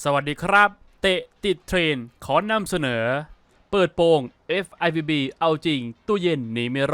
สวัสดีครับ เตะติดเทรน ขอนำเสนอ เปิดโปง FIVB เอาจริง ตู้เย็นหนีไม่รอด